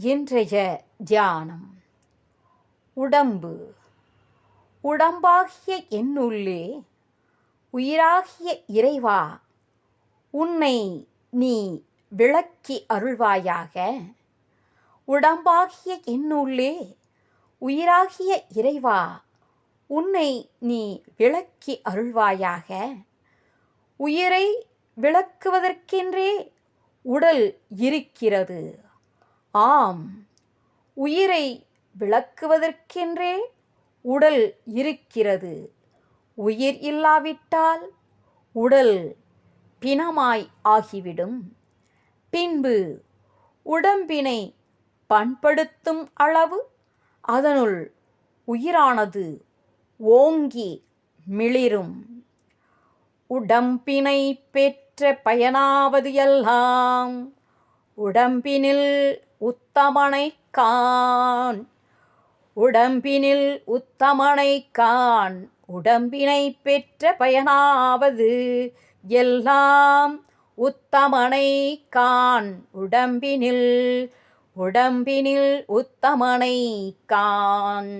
இன்றைய தியானம். உடம்பு. உடம்பாகிய என்னுள்ளே உயிராகிய இறைவா உன்னை நீ விளக்கி அருள்வாயாக. உடம்பாகிய என்னுள்ளே உயிராகிய இறைவா உன்னை நீ விளக்கி அருள்வாயாக. உயிரை விளக்குவதற்கென்றே உடல் இருக்கிறது. ஆம். உயிரை விளக்குவதற்கென்றே உடல் இருக்கிறது. உயிர் இல்லாவிட்டால் உடல் பிணமாய் ஆகிவிடும். பின்பு உடம்பினை பண்படுத்தும் அளவு அதனுள் உயிரானது ஓங்கி மிளிரும். உடம்பினை பெற்ற பயனாவது எல்லாம். உடம்பினில் உத்தமனை கான் உடம்பினில் உத்தமனை கான் உடம்பினை பெற்ற பயனாவது எல்லாம் உத்தமனை கான் உடம்பினில் உடம்பினில் உத்தமனை கான்